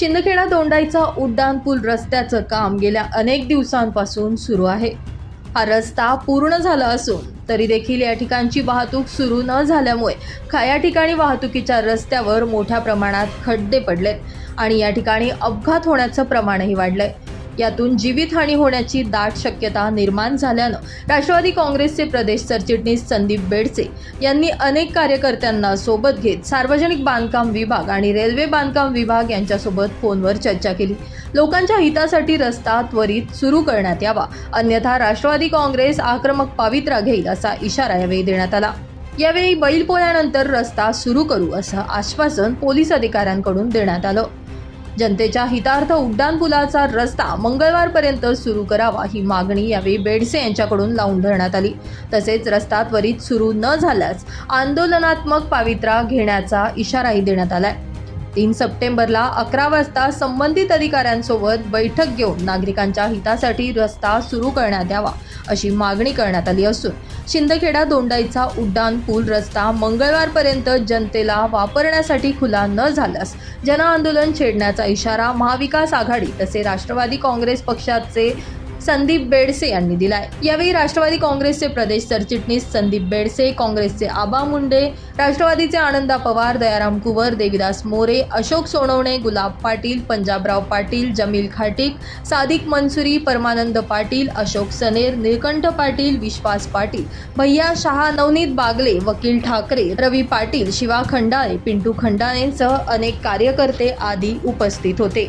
शिंदखेडा दोंडाईचा उड्डाण पूल रस्त्याचं काम गेल्या अनेक दिवसांपासून सुरू आहे. हा रस्ता पूर्ण झाला असून तरी देखील या ठिकाणची वाहतूक सुरू न झाल्यामुळे खा या ठिकाणी वाहतुकीच्या रस्त्यावर मोठ्या प्रमाणात खड्डे पडलेत आणि या ठिकाणी अपघात होण्याचं प्रमाणही वाढलंय. यातून जीवितहानी होण्याची दाट शक्यता निर्माण झाल्यानं राष्ट्रवादी काँग्रेसचे प्रदेश सरचिटणीस संदीप बेडसे यांनी अनेक कार्यकर्त्यांना सोबत घेत सार्वजनिक बांधकाम विभाग आणि रेल्वे बांधकाम विभाग यांच्यासोबत फोनवर चर्चा केली. लोकांच्या हितासाठी रस्ता त्वरित सुरू करण्यात यावा अन्यथा राष्ट्रवादी काँग्रेस आक्रमक पावित्रा घेईल असा इशारा यावेळी देण्यात आला. यावेळी बैलपोळ्यानंतर रस्ता सुरू करू असं आश्वासन पोलीस अधिकाऱ्यांकडून देण्यात आलं. जनतेच्या हितार्थ उड्डाणपुलाचा रस्ता मंगळवारपर्यंत सुरू करावा ही मागणी यावेळी बेडसे यांच्याकडून लावून धरण्यात आली. तसेच रस्ता त्वरित सुरू न झाल्यास आंदोलनात्मक पावित्रा घेण्याचा इशाराही देण्यात आलाय. तीन सप्टेंबरला अकरा वाजता संबंधित अधिकाऱ्यांसोबत बैठक घेऊन नागरिकांच्या हितासाठी रस्ता सुरू करण्यात यावा अशी मागणी करण्यात आली असून शिंदखेडा दोंडाईचा उड्डाण पूल रस्ता मंगळवारपर्यंत जनतेला वापरण्यासाठी खुला न झाल्यास जनआंदोलन छेडण्याचा इशारा महाविकास आघाडी तसे राष्ट्रवादी काँग्रेस पक्षाचे संदीप बेडसे यांनी दिलाय. यावेळी राष्ट्रवादी काँग्रेसचे प्रदेश सरचिटणीस संदीप बेडसे काँग्रेसचे आबा मुंडे राष्ट्रवादीचे आनंदा पवार दयाराम कुवर देविदास मोरे अशोक सोनवणे गुलाब पाटील पंजाबराव पाटील जमील खाटीक सादिक मनसुरी परमानंद पाटील अशोक सनेर निळकंठ पाटील विश्वास पाटील भैया शहा नवनीत बागले वकील ठाकरे रवी पाटील शिवा खंडाळे पिंटू खंडाळेंसह अनेक कार्यकर्ते आदी उपस्थित होते.